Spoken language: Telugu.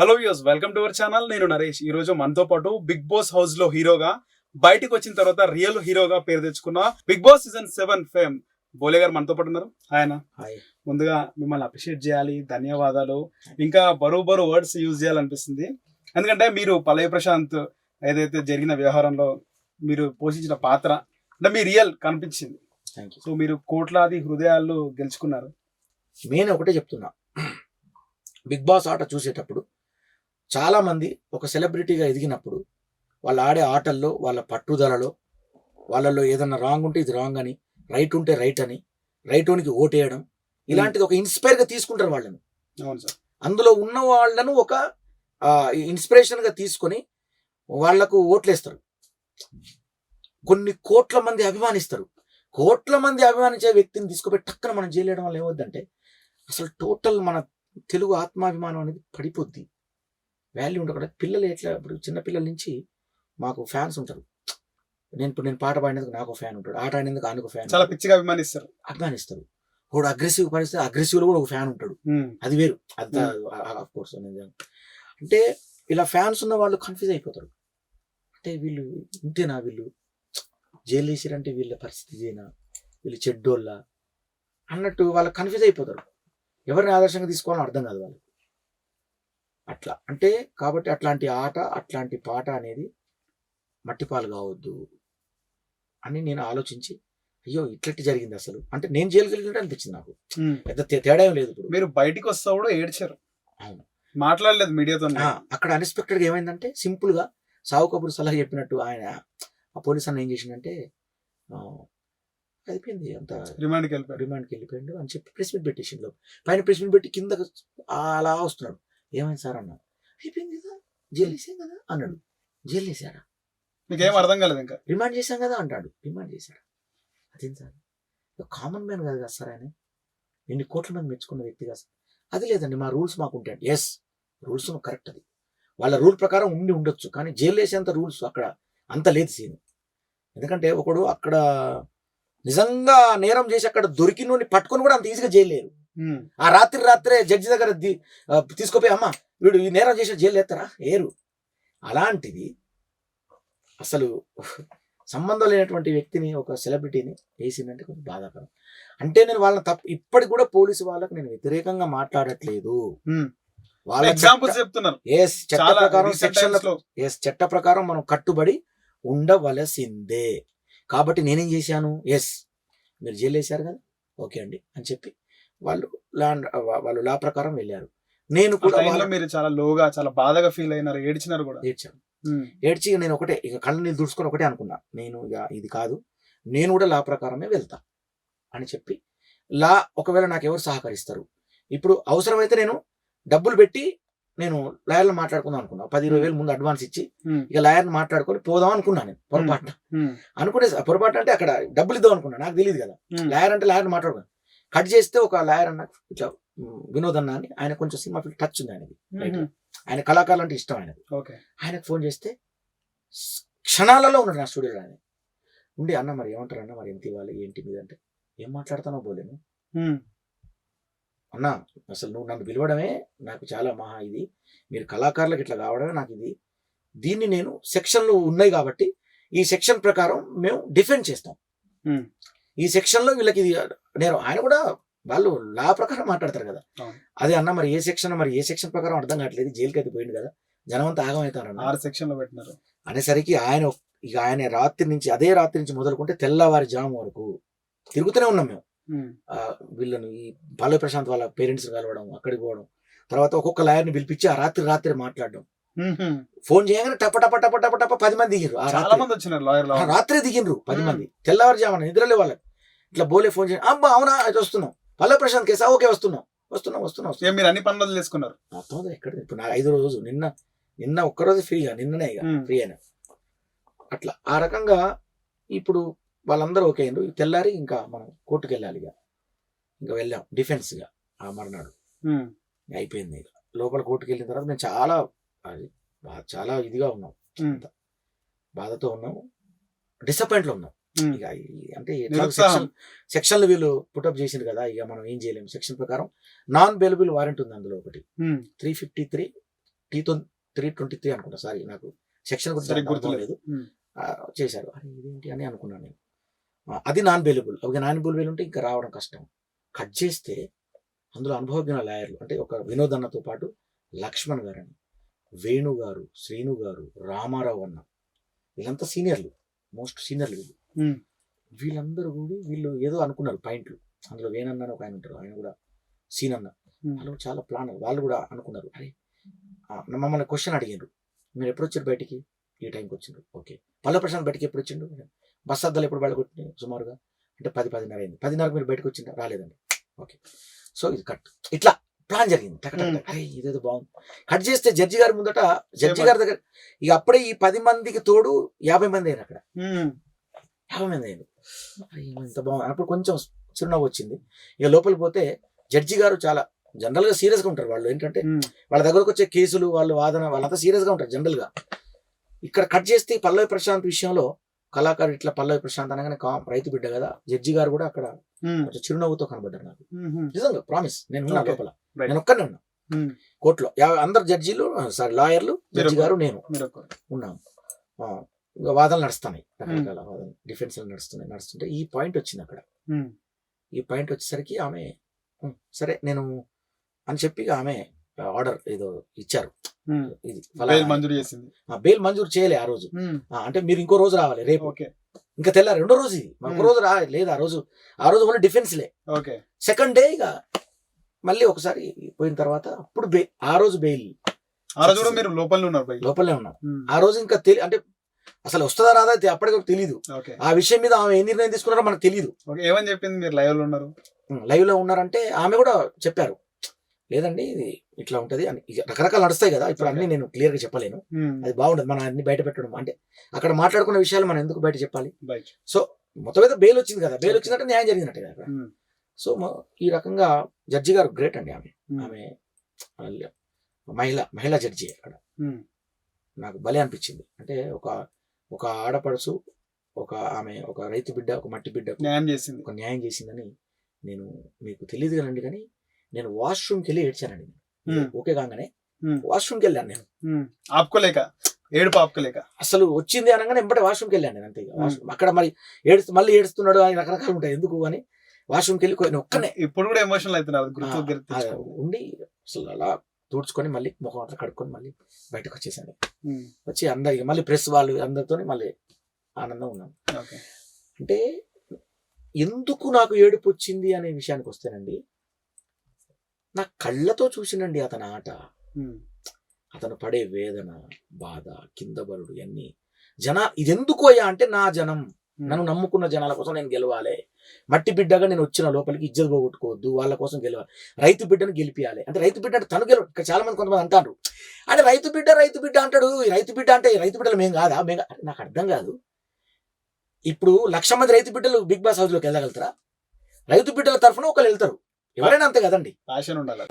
Hello views welcome to our channel నేను నరేష్. ఈ రోజు మనతో పాటు బిగ్ బాస్ హౌస్లో హీరోగా బయటకు వచ్చిన తర్వాత రియల్ హీరోగా పేరు తెచ్చుకున్న Bigg Boss season seven fame Bole గారు మనతో పాటు ఉన్నారు. ఆయన హాయ్ ముందుగా మిమ్మల్ని అప్రిషియేట్ చేయాలి. ధన్యవాదాలు. ఇంకా బరువు బరువు వర్డ్స్ యూజ్ చేయాలనిపిస్తుంది. ఎందుకంటే మీరు పల్లవి ప్రశాంత్ ఏదైతే జరిగిన వ్యవహారంలో మీరు పోషించిన పాత్ర అంటే మీ రియల్ కనిపించింది. సో మీరు కోట్లాది హృదయాలు గెలుచుకున్నారు. నేను ఒకటే చెప్తున్నా. బిగ్ బాస్ ఆట చూసేటప్పుడు చాలా మంది ఒక సెలబ్రిటీగా ఎదిగినప్పుడు వాళ్ళు ఆడే ఆటల్లో వాళ్ళ పట్టుదలలో వాళ్ళలో ఏదన్నా రాంగ్ ఉంటే ఇది రాంగ్ అని రైట్ ఉంటే రైట్ అని రైట్ ఓనికి ఓటేయడం ఇలాంటిది ఒక ఇన్స్పైర్గా తీసుకుంటారు వాళ్ళను. అవును సార్. అందులో ఉన్న వాళ్ళను ఒక ఇన్స్పిరేషన్గా తీసుకొని వాళ్ళకు ఓట్లేస్తారు. కొన్ని కోట్ల మంది అభిమానిస్తారు. కోట్ల మంది అభిమానించే వ్యక్తిని తీసుకుపోయి టక్కన మనం చేయలేడం వల్ల ఏమవుద్దంటే అసలు టోటల్ మన తెలుగు ఆత్మాభిమానం అనేది పడిపోద్ది. వాల్యూ ఉండకుండా పిల్లలు ఎట్లా ఇప్పుడు చిన్న పిల్లల నుంచి మాకు ఫ్యాన్స్ ఉంటారు. నేను ఇప్పుడు నేను పాట పాడినందుకు నాకు ఫ్యాన్ ఉంటాడు. ఆట ఆడినందుకు ఆయనకు ఫ్యాన్ చాలా పిచ్చిగా అభిమానిస్తారు. అభిమానిస్తారు. ఒకడు అగ్రెసివ్ పరిస్థితి అగ్రెసివ్లో కూడా ఒక ఫ్యాన్ ఉంటాడు. అది వేరు. అది ఆఫ్ కోర్స్ అంటే ఇలా ఫ్యాన్స్ ఉన్న వాళ్ళు కన్ఫ్యూజ్ అయిపోతారు. అంటే వీళ్ళు ఇంతేనా వీళ్ళు? జైలు వేసారంటే వీళ్ళ పరిస్థితి ఇదేనా? వీళ్ళు చెడ్డోళ్ళ? అన్నట్టు వాళ్ళు కన్ఫ్యూజ్ అయిపోతారు. ఎవరిని ఆదర్శంగా తీసుకోవాలని అర్థం కాదు వాళ్ళకి. అట్లా. అంటే కాబట్టి అట్లాంటి ఆట అట్లాంటి పాట అనేది మట్టిపాలు కావద్దు అని నేను ఆలోచించి అయ్యో ఇట్లట్టి జరిగింది అసలు. అంటే నేను వెళ్ళినట్టు అనిపించింది నాకు. పెద్ద తేడా ఏం లేదు ఇప్పుడు. మీరు బయటికి వస్తా కూడా ఏడ్చారు. అవును. మాట్లాడలేదు మీడియాతో అక్కడ అన్ఎక్స్పెక్టెడ్గా ఏమైందంటే సింపుల్గా సావు కబుర్ సలహా చెప్పినట్టు ఆయన ఆ పోలీస్ అన్న ఏం చేసిందంటే అయిపోయింది అంత. రిమాండ్కి వెళ్ళిపోయారు రిమాండ్కి వెళ్ళిపోయిండు అని చెప్పి ప్రెస్ మీట్ పెట్టేసిండు పైన ప్రెస్ మీట్ పెట్టి కింద అలా వస్తున్నాడు. ఏమైంది సార్ అన్న అయిపోయింది కదా? జైలు వేసాం కదా? అన్నాడు. జైలు వేసారా? మీకేం అర్థం కాలేదు ఇంకా. రిమాండ్ చేశాం కదా? అంటాడు. రిమాండ్ చేశాడు. అదేం సార్? కామన్ మ్యాన్ కాదు కదా సార్ ఆయన? ఎన్ని కోట్ల మంది మెచ్చుకున్న వ్యక్తి కదా సార్. అది లేదండి మా రూల్స్ మాకు ఉంటాయండి. ఎస్ రూల్స్ కరెక్ట్ అది. వాళ్ళ రూల్ ప్రకారం ఉండి ఉండొచ్చు కానీ జైలు వేసేంత రూల్స్ అక్కడ అంత లేదు సీన్. ఎందుకంటే ఒకడు అక్కడ నిజంగా నేరం చేసి అక్కడ దొరికిన పట్టుకొని కూడా అంత ఈజీగా జైలు లేరు. ఆ రాత్రి రాత్రే జడ్జి దగ్గర తీసుకుపోయి అమ్మ వీడు ఈ నేరం చేసిన జైలు ఎత్తరా? ఏరు. అలాంటిది అసలు సంబంధం లేనటువంటి వ్యక్తిని ఒక సెలబ్రిటీని వేసిందంటే కొంచెం బాధాకరం. అంటే నేను వాళ్ళని తప్పు ఇప్పటికి కూడా పోలీసు వాళ్ళకి నేను వ్యతిరేకంగా మాట్లాడట్లేదు. వాళ్ళ ఎగ్జాంపుల్స్ చెప్తున్నారు. ఎస్ చట్ట ప్రకారం సెక్షన్ ఎస్ చట్ట ప్రకారం మనం కట్టుబడి ఉండవలసిందే. కాబట్టి నేనేం చేశాను? ఎస్ మీరు జైలు వేశారు కదా? ఓకే అండి అని చెప్పి వాళ్ళు ల్యాండ్ వాళ్ళు లా ప్రకారం వెళ్ళారు. నేను కూడా మీరు చాలా లోగా చాలా బాధగా ఫీల్ అయినారు ఏడ్చినారు కూడా? ఏడ్చాను. ఏడ్చి నేను ఒకటే ఇక కళ్ళు నీళ్ళు దుడుచుకొని ఒకటే అనుకున్నా. నేను ఇక ఇది కాదు నేను కూడా లా ప్రకారమే వెళ్తా అని చెప్పి లా ఒకవేళ నాకు ఎవరు సహకరిస్తారు. ఇప్పుడు అవసరమైతే నేను డబ్బులు పెట్టి నేను లాయర్లు మాట్లాడుకుందాం అనుకున్నా. పది ఇరవై వేలు ముందు అడ్వాన్స్ ఇచ్చి ఇక లాయర్ని మాట్లాడుకొని పోదాం అనుకున్నా నేను పొరపాటున. ఉమ్, అనుకునే పొరపాటు అంటే అక్కడ డబ్బులు ఇద్దాం అనుకున్నా. నాకు తెలియదు కదా. లాయర్ అంటే లాయర్ మాట్లాడుకున్నాను కట్ చేస్తే ఒక లాయర్ అన్న ఇట్లా వినోద్ అన్న అని ఆయన కొంచెం సినిమా ఫీల్డ్ టచ్ ఉంది ఆయనకి ఆయన కళాకారులు అంటే ఇష్టం ఆయనకి ఓకే. ఆయనకు ఫోన్ చేస్తే క్షణాలలో ఉన్నాడు నా స్టూడియోలో ఆయన. ఉండి అన్న మరి ఏమంటారు? అన్న మరి ఎంత ఇవ్వాలి? ఏంటి మీద? అంటే ఏం మాట్లాడతానో పోలేను అన్న అసలు నువ్వు నన్ను పిలవడమే నాకు చాలా మహా ఇది. మీరు కళాకారులకు ఇట్లా కావడమే నాకు ఇది. దీన్ని నేను సెక్షన్లు ఉన్నాయి కాబట్టి ఈ సెక్షన్ ప్రకారం మేము డిఫెండ్ చేస్తాం. ఈ సెక్షన్లో వీళ్ళకి ఇది నేను ఆయన కూడా వాళ్ళు లా ప్రకారం మాట్లాడతారు కదా. అదే అన్న మరి ఏ సెక్షన్ మరి ఏ సెక్షన్ ప్రకారం అర్థం కావట్లేదు జైలుకి అయితే పోయింది కదా. జనం అంతా ఆగమవుతారన్న ఆరు సెక్షన్లో పెట్టినారు. అనేసరికి ఆయన ఇక ఆయన రాత్రి నుంచి అదే రాత్రి నుంచి మొదలుకుంటే తెల్లవారి జాము వరకు తిరుగుతూనే ఉన్నాం మేము. వీళ్ళని ఈ బాలయ్య ప్రశాంత్ వాళ్ళ పేరెంట్స్ కలవడం అక్కడికి పోవడం తర్వాత ఒక్కొక్క లాయర్ని పిలిపించి ఆ రాత్రి రాత్రి మాట్లాడడం. ఫోన్ చేయగానే టప టప టప టప టప పది మంది దిగిరు ఆ చాలా రాత్రి మంది వచ్చినారు లాయర్లు. ఆ రాత్రే దిగిండ్రు పది. మంది. తెల్లవారుజామున నిద్రలే వాళ్ళకి ఇట్లా బోలే ఫోన్ చేయండి అబ్బా అవునా? అయితే వస్తున్నాం. బాలయ్య ప్రశాంత్ కేసా? ఓకే వస్తున్నాం. వస్తున్నాం వస్తున్నాం వస్తున్నాం. మీరు అన్ని పనులు చేసుకున్నారు మొత్తం ఎక్కడ? ఇప్పుడు నాకు ఐదు రోజు నిన్న నిన్న ఒక్కరోజు ఫ్రీగా నిన్ననే ఇక. ఫ్రీ అయినా. అట్లా. ఆ రకంగా ఇప్పుడు వాళ్ళందరూ ఓకే అయ్యిండ్రు తెల్లారి ఇంకా మనం కోర్టుకు వెళ్ళాలి ఇక. ఇంకా వెళ్ళాం డిఫెన్స్గా ఆ మర్నాడు. అయిపోయింది ఇక. లోపల కోర్టుకు వెళ్ళిన తర్వాత మేము చాలా అది చాలా ఇదిగా ఉన్నాం. బాధతో ఉన్నాం. డిసప్పాయింట్లో ఉన్నాం. ఇక అంటే. సెక్షన్ సెక్షన్లు వీళ్ళు పుటప్ చేసింది కదా ఇక మనం ఏం చేయలేము సెక్షన్ ప్రకారం నాన్ బెయిలబుల్ వారెంట్ ఉంది అందులో ఒకటి. Three fifty three T three twenty three అనుకుంటా సారీ నాకు సెక్షన్ గుర్తులేదు. లేదు. చేశారు. అరే ఇదేంటి అని అనుకున్నాను నేను. అది నాన్ బెయిలబుల్ ఒక నాన్ బెయిలబుల్ ఉంటే ఇంకా రావడం కష్టం. కట్ చేస్తే అందులో అనుభవజ్ఞ లాయర్లు అంటే ఒక వినోద్ అన్నతో పాటు లక్ష్మణ్ గారని వేణు గారు శ్రీను గారు రామారావు అన్న వీళ్ళంతా సీనియర్లు మోస్ట్ సీనియర్లు వీళ్ళు. వీళ్ళందరూ కూడా వీళ్ళు ఏదో అనుకున్నారు పాయింట్లు. అందులో వేణన్న అని ఒక ఆయన ఉంటారు. ఆయన కూడా సీన్ అన్న. వాళ్ళు చాలా ప్లాన్ వాళ్ళు కూడా అనుకున్నారు. అరే ఆ, మమ్మల్ని క్వశ్చన్ అడిగారు మీరు ఎప్పుడు వచ్చారు బయటికి? ఈ టైంకి వచ్చిండ్రు. ఓకే. పల్లె ప్రశాంత్ బయటికి ఎప్పుడు వచ్చిండు? బస్ అద్దాలు ఎప్పుడు బయటకొట్టినాయి సుమారుగా? అంటే పది పదిన్నర అయింది. పదిన్నరకు మీరు బయటకు వచ్చిండ్రా? రాలేదండి. ఓకే. సో ఇది కట్ ఇట్లా ప్లాన్ జరిగింది. అరే ఇదేదో బాగుంది. కట్ చేస్తే జడ్జి గారి ముందట జడ్జి గారి దగ్గర ఇక అప్పుడే ఈ పది మందికి తోడు యాభై మంది అయినారు అక్కడ. యాభై మంది అయింది ఇంత బాగుంది. అప్పుడు కొంచెం చిరునవ్వు వచ్చింది. ఇక లోపలికి పోతే జడ్జి గారు చాలా జనరల్గా సీరియస్గా ఉంటారు వాళ్ళు. ఏంటంటే. వాళ్ళ దగ్గరకు వచ్చే కేసులు వాళ్ళు వాదన వాళ్ళంతా సీరియస్గా ఉంటారు జనరల్గా ఇక్కడ కట్ చేస్తే పల్లవి ప్రశాంత్ విషయంలో కళాకారు ఇట్లా పల్లవి ప్రశాంత్ అనగానే కా- రైతు బిడ్డ కదా జడ్జి గారు కూడా అక్కడ. కొంచెం చిరునవ్వుతో కనబడ్డారు నాకు. నిజంగా ప్రామిస్. నేను ఉన్నా. లోపల. నేను ఒక్కనే ఉన్నా. కోర్టులో. అందరు జడ్జీలు సారీ లాయర్లు జడ్జి గారు నేను మీరు వాదనలు నడుస్తున్నాయి. రకరకాల వాదనలు డిఫెన్స్ నడుస్తున్నాయి నడుస్తుంటే ఈ పాయింట్ వచ్చింది అక్కడ. ఈ పాయింట్ వచ్చేసరికి ఆమె "ఉం, సరే నేను అని చెప్పి ఆమె ఆర్డర్ ఏదో ఇచ్చారు. ఇది బెయిల్ మంజూరు చేసింది. బెయిల్ మంజూరు చేయలే ఆ రోజు. అంటే మీరు ఇంకో రోజు రావాలి రేపు. ఓకే. ఇంకా తెల్లారి రెండో రోజు ఇది. ఒక. రోజు రా లేదు ఆ రోజు. ఆ రోజు ఓన్లీ డిఫెన్స్ లే ఓకే. సెకండ్ డే ఇక మళ్ళీ ఒకసారి పోయిన తర్వాత అప్పుడు ఆ రోజు బెయిల్. ఆ రోజు కూడా మీరు లోపలనే ఉన్నారు బయట లోపలే ఉన్నాం. ఉమ్. ఆ రోజు ఇంకా అంటే అసలు వస్తుందా రాదా అప్పటికి తెలియదు ఆ విషయం మీద ఆమె ఏ నిర్ణయం తీసుకున్నారో మనకు తెలియదు ఏమని చెప్పింది మీరు లైవ్లో ఉన్నారు? లైవ్లో ఉన్నారంటే ఆమె కూడా చెప్పారు. లేదండి ఇది ఇట్లా ఉంటది అని. రకరకాలు నడుస్తాయి కదా ఇప్పుడు అన్ని నేను క్లియర్గా చెప్పలేను. అది బాగుండదు మనం అన్ని బయట పెట్టడం. అంటే అక్కడ మాట్లాడుకున్న విషయాలు మనం ఎందుకు బయట చెప్పాలి? సో మొత్తం మీద బెయిల్ వచ్చింది కదా బెయిల్ వచ్చిందంటే న్యాయం జరిగినట్టే కదా. సో ఈ రకంగా జడ్జి గారు గ్రేట్ అండి ఆమె. ఆమె మహిళ మహిళా జడ్జి అక్కడ. నాకు భలే అనిపించింది. అంటే ఒక ఒక ఆడపడుచు ఒక ఆమె ఒక రైతు బిడ్డ ఒక మట్టి బిడ్డ న్యాయం చేసింది. ఒక న్యాయం చేసిందని నేను మీకు తెలియదు కదండి కానీ నేను వాష్రూమ్కి వెళ్ళి ఏడ్చానండి. ఓకే కాగానే. వాష్రూమ్కి వెళ్ళాను నేను. ఆపుకోలేక ఏడుపు ఆపుకోలేక. అసలు వచ్చింది అనగానే ఎంబటే వాష్రూమ్కి వెళ్ళాను నేను అంతే. అక్కడ మరి ఏడుస్తూ మళ్ళీ ఏడుస్తున్నాడు అని రకరకాలు ఉంటాయి. ఎందుకు అని వాష్రూమ్కి వెళ్ళి ఒక్కనే. ఇప్పుడు కూడా ఎమోషనల్ అవుతున్నారు. ఉండి అసలు అలా తుడుచుకొని మళ్ళీ ముఖం అంతా కడుక్కొని మళ్ళీ బయటకు వచ్చేసాను. ఉమ్. వచ్చి అందరికి మళ్ళీ ప్రెస్ వాళ్ళు అందరితో మళ్ళీ ఆనందం ఉన్నాను అంటే ఎందుకు నాకు ఏడుపు వచ్చింది అనే విషయానికి వస్తేనండి నా కళ్ళతో చూసినండి అతని ఆట. ఉమ్. అతను పడే వేదన బాధ కింద బరుడు ఇవన్నీ. జన ఇదెందుకు అయ్యా అంటే నా జనం. ఉమ్. నన్ను నమ్ముకున్న జనాల కోసం నేను గెలవాలి. మట్టి బిడ్డగా నేను వచ్చిన లోపలికి ఇజ్జత్ పోగొట్టుకోవద్దు వాళ్ళ కోసం గెలవాలి రైతు బిడ్డను గెలిపియాలి. అంటే రైతు బిడ్డ అంటే తను గెలవ ఇక్కడ చాలా మంది కొంతమంది అంటారు. అంటే రైతు బిడ్డ రైతు బిడ్డ అంటాడు రైతు బిడ్డ అంటే రైతు బిడ్డలు మేము కాదా? మేము నాకు అర్థం కాదు. ఇప్పుడు లక్ష మంది రైతు బిడ్డలు బిగ్ బాస్ హౌస్లోకి వెళ్ళగలుగుతారా? రైతు బిడ్డల తరఫున ఒకళ్ళు వెళ్తారు. ఎవరైనా అంతే కదండి? ఉండాలి.